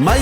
My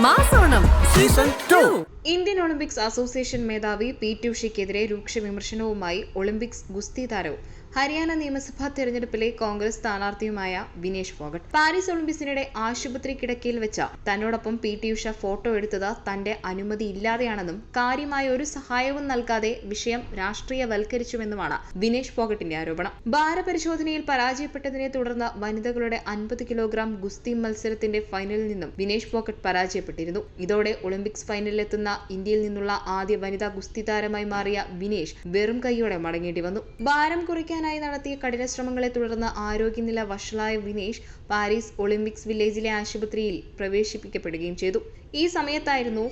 മാസോണം. Season two. Indian Olympics association മേധാവി P T ഉഷയ്ക്കെതിരെ രൂക്ഷ വിമർശനവുമായി ഒളിമ്പിക്സ് ഗുസ്തി താരവും ഹരിയാന നിയമസഭാ തെരഞ്ഞെടുപ്പിലെ കോൺഗ്രസ് സ്ഥാനാർത്ഥിയുമായ വിനേഷ് ഫോഗട്ട്. പാരീസ് ഒളിമ്പിക്സിനിടെ ആശുപത്രി കിടക്കയിൽ വെച്ച തന്നോടൊപ്പം പി ടി ഉഷ ഫോട്ടോ എടുത്തത് തന്റെ അനുമതി ഇല്ലാതെയാണെന്നും കാര്യമായ ഒരു സഹായവും നൽകാതെ വിഷയം രാഷ്ട്രീയവൽക്കരിച്ചുവെന്നുമാണ് വിനേഷ് ഫോഗട്ടിന്റെ ആരോപണം. ഭാരപരിശോധനയിൽ പരാജയപ്പെട്ടതിനെ തുടർന്ന് വനിതകളുടെ അൻപത് കിലോഗ്രാം ഗുസ്തി മത്സരത്തിന്റെ ഫൈനലിൽ നിന്നും വിനേഷ് പോക്കറ്റ് പരാജയപ്പെട്ടിരുന്നു. ഇതോടെ ഒളിമ്പിക്സ് ഫൈനലിലെത്തുന്ന ഇന്ത്യയിൽ നിന്നുള്ള ആദ്യ വനിതാ ഗുസ്തി താരമായി മാറിയ വിനേഷ് വെറും കൈയോടെ മടങ്ങേണ്ടി വന്നു. ഭാരം കുറയ്ക്കാനായി നടത്തിയ കഠിന ശ്രമങ്ങളെ തുടർന്ന് ആരോഗ്യനില വഷളായ വിനേഷ് പാരീസ് ഒളിമ്പിക്സ് വില്ലേജിലെ ആശുപത്രിയിൽ പ്രവേശിപ്പിക്കപ്പെടുകയും ചെയ്തു. ഈ സമയത്തായിരുന്നു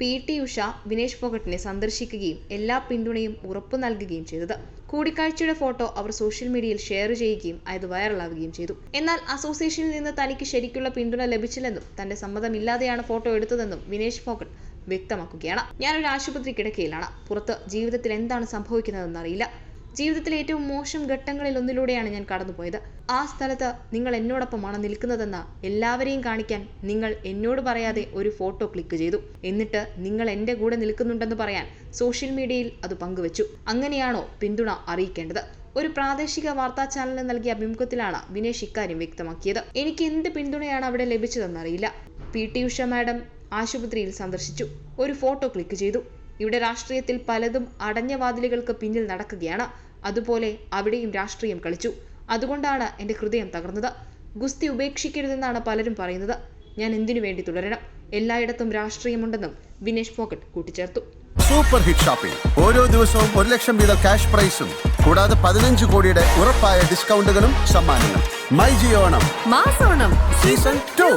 പി ടി ഉഷ വിനേഷ് ഫോഗട്ടിനെ സന്ദർശിക്കുകയും എല്ലാ പിന്തുണയും ഉറപ്പു നൽകുകയും ചെയ്തത്. കൂടിക്കാഴ്ചയുടെ ഫോട്ടോ അവർ സോഷ്യൽ മീഡിയയിൽ ഷെയർ ചെയ്യുകയും അത് വൈറലാവുകയും ചെയ്തു. എന്നാൽ അസോസിയേഷനിൽ നിന്ന് തനിക്ക് ശരിക്കുള്ള പിന്തുണ ലഭിച്ചില്ലെന്നും തന്റെ സമ്മതമില്ലാതെയാണ് ഫോട്ടോ എടുത്തതെന്നും വിനേഷ് ഫോഗട്ട് വ്യക്തമാക്കുകയാണ്. ഞാനൊരു ആശുപത്രി കിടക്കയിലാണ് പുറത്ത് ജീവിതത്തിൽ എന്താണ് സംഭവിക്കുന്നതെന്ന് അറിയില്ല. ജീവിതത്തിലെ ഏറ്റവും മോശം ഘട്ടങ്ങളിൽ ഒന്നിലൂടെയാണ് ഞാൻ കടന്നുപോയത്. ആ സ്ഥലത്ത് നിങ്ങൾ എന്നോടൊപ്പമാണ് നിൽക്കുന്നതെന്ന എല്ലാവരെയും കാണിക്കാൻ നിങ്ങൾ എന്നോട് പറയാതെ ഒരു ഫോട്ടോ ക്ലിക്ക് ചെയ്തു. എന്നിട്ട് നിങ്ങൾ എന്റെ കൂടെ നിൽക്കുന്നുണ്ടെന്ന് പറയാൻ സോഷ്യൽ മീഡിയയിൽ അത് പങ്കുവച്ചു. അങ്ങനെയാണോ പിന്തുണ അറിയിക്കേണ്ടത്? ഒരു പ്രാദേശിക വാർത്താ ചാനലിന് നൽകിയ അഭിമുഖത്തിലാണ് വിനേഷ് ഇക്കാര്യം വ്യക്തമാക്കിയത്. എനിക്ക് എന്ത് പിന്തുണയാണ് അവിടെ ലഭിച്ചതെന്നറിയില്ല. പി ടി ഉഷ മാഡം ആശുപത്രിയിൽ സന്ദർശിച്ചു. ഒരു ഫോട്ടോ ക്ലിക്ക് ചെയ്തു. ഇവിടെ രാഷ്ട്രീയത്തിൽ പലതും അടഞ്ഞ വാതിലുകൾക്ക് പിന്നിൽ നടക്കുകയാണ്. അതുപോലെ അവിടെയും രാഷ്ട്രീയം കളിച്ചു. അതുകൊണ്ടാണ് എന്റെ ഹൃദയം തകർന്നത്. ഗുസ്തി ഉപേക്ഷിക്കരുതെന്നാണ് പലരും പറയുന്നത്. ഞാൻ എന്തിനു വേണ്ടി തുടരണം? എല്ലായിടത്തും രാഷ്ട്രീയമുണ്ടെന്നും വിനേഷ് പോക്കറ്റ് കൂട്ടിച്ചേർത്തു. സൂപ്പർ ഹിറ്റ് ഷോപ്പിംഗ് ഓരോ ദിവസവും ഒരു ലക്ഷം വീതം ക്യാഷ് പ്രൈസും കൂടാതെ പതിനഞ്ച് കോടിയുടെ ഉറപ്പായ ഡിസ്കൗണ്ടുകളും സമ്മാനങ്ങളും. മൈ ജിയോണം മാസോണം. Season two.